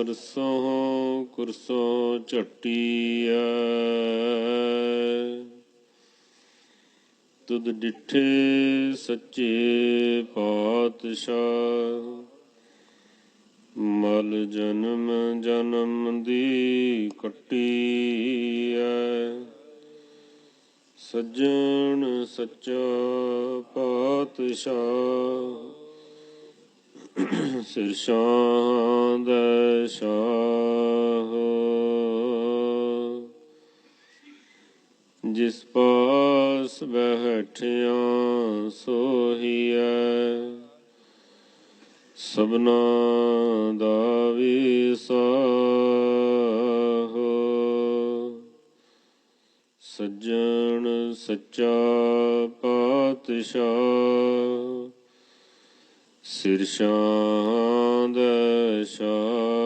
ਅਰਸੋਂ ਕੁਰਸੋਂ ਝਟੀਐ। ਤੁਧ ਡਿਠੇ ਸੱਚੇ ਪਾਤਸ਼ਾਹ, ਮਲ ਜਨਮ ਜਨਮ ਦੀ ਕੱਟੀ ਸੱਜਣ ਸੱਚਾ ਪਾਤਸ਼ਾਹ, ਸਿਰ ਸ਼ਾਂਦ ਜਿਸ ਪਾਸ ਬਹਿਠਿਆ ਸੋਹੀਐ ਸਭਨਾ ਦਾ ਵਿਸਾਹੋ ਸੱਜਣ ਸੱਚਾ ਪਾਤਸ਼ਾਹ ਸਿਰ ਸ਼ਾਂਦ ਸ਼ਾਹ।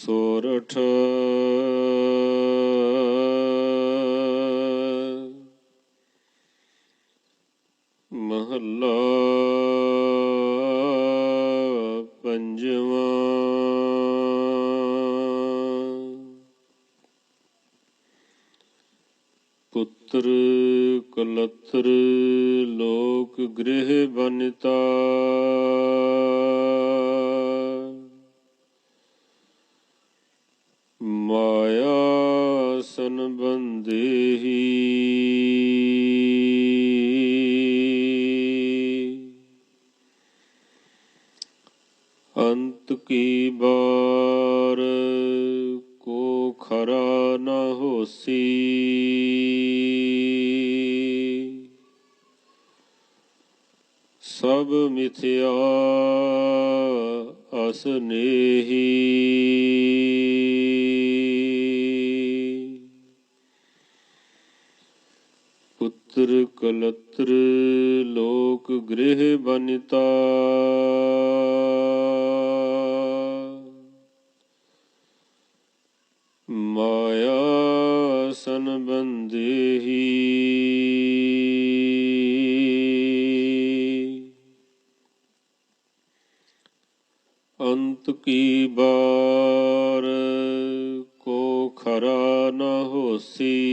ਸੋਰਠ ਮਹੱਲਾ ਪੰਜਵਾਂ। ਪੁੱਤਰ ਕਲਤਰ ਲੋਕ ਗ੍ਰਹਿ ਬਨਿਤਾ। ਮਾਇਆ ਸੰਬੰਧੀ ਅੰਤ ਕੀ ਬਾਰ ਕੋ ਖਰਾ ਨ ਹੋਸੀ? ਸਭ ਮਿਥਿਆ ਅਸਨੇਹੀ ਪੁੱਤਰ ਕਲਤਰ ਲੋਕ ਗ੍ਰਹਿ ਬਨਿਤਾ। ਮਾਇਆ ਸੰਬੰਧੀ ਅੰਤ ਕੀ ਬਾਰ ਕੋ ਖਰਾ ਨ ਹੋਸੀ।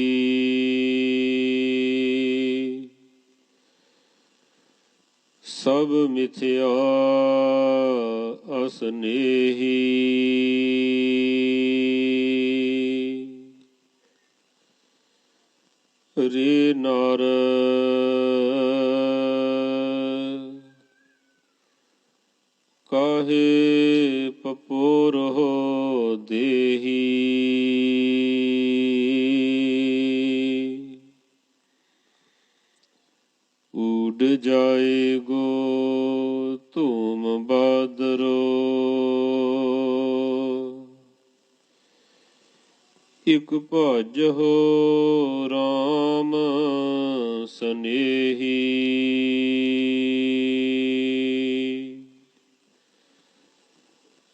ਸਭ ਮਿਥਿਆ ਅਸਨੇਹੀ। ਰੇ ਨਰ। ਕਾਹੇ ਪਪੋਰ ਹੋ ਦੇਹੀ। ਉਡ ਜਾਏਗੋ ਧੂਮ ਇਕ ਭਜ ਹੋ RAM ਸਨੇਹੀ।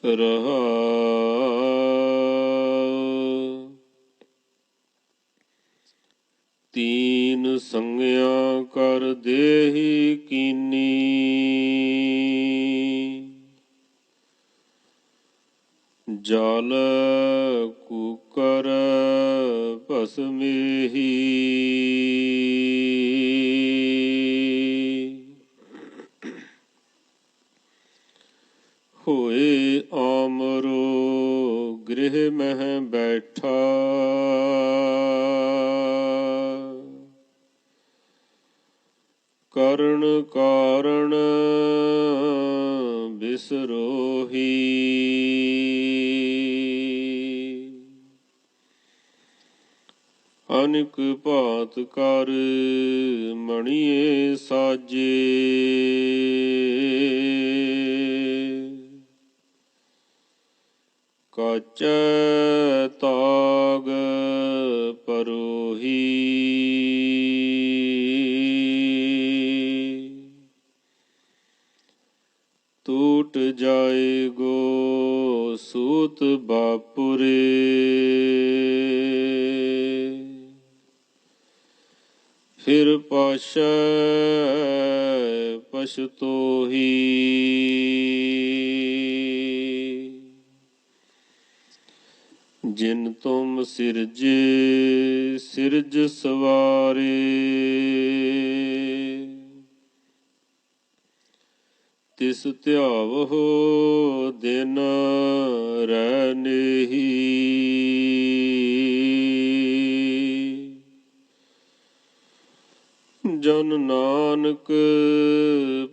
ਰਹਾ ਤੀਨ ਸੰਗਿਆ ਕਰ ਦੇਹੀ ਕੀਨੀ। ਜਲ ਕੂਕਰ ਭਸਮੇਹੀ ਹੋਏ ਆਮਰੋ ਗ੍ਰਹਿ ਮਹਿ ਬੈਠਾ। ਕਰਨ ਕਾਰਣ ਬਿਸਰੋਹੀ ਅਨਿਕ ਭਾਤ ਕਰ ਮਣੀਏ ਸਾਜੇ। ਕਾਚੈ ਤਾਗ ਪਰੋਹੀ। ਜਾਏ ਗੋ ਸੂਤ ਬਾਪੁਰੇ। ਫਿਰ ਪਾਸ਼ੈ ਪਛਤੋਹੀ। ਜਿਨ ਤੁਮ ਸਿਰਜ ਸਿਰਜ ਸਵਾਰੇ। ਤਿਸ ਧਿਆਵਹੋ ਦਿਨ ਰਹਿਨੇਹੀ ਜਨ ਨਾਨਕ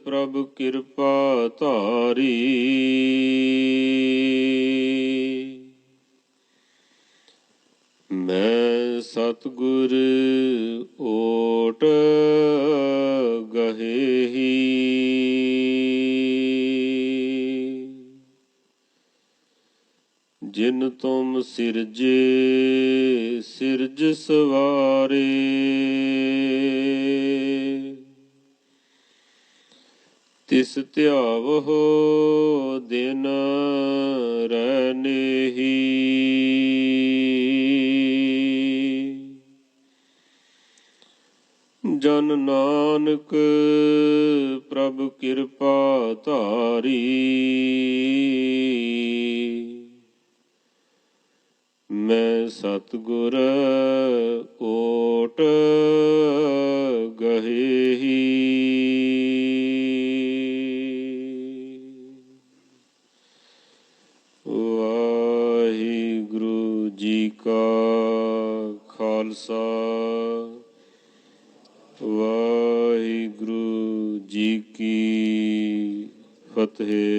ਪ੍ਰਭ ਕਿਰਪਾ ਧਾਰੀ। ਮੈਂ ਸਤਗੁਰ ਓਟ ਗਹੇਹੀ। ਜਿਨ ਤੁਮ ਸਿਰਜੇ ਸਿਰਜ ਸਵਾਰੇ। ਤਿਸ ਧਿਆਵਹੋ ਦਿਨ ਰਹਿਨੇਹੀ ਜਨ ਨਾਨਕ ਪ੍ਰਭ ਕਿਰਪਾ ਧਾਰੀ। ਮੈਂ ਸਤਗੁਰ ਓਟ ਗਹੇਹੀ ਵਾਹਿਗੁਰੂ ਜੀ ਕਾ ਖਾਲਸਾ। ਵਾਹਿਗੁਰੂ ਜੀ ਕੀ ਫਤਿਹ।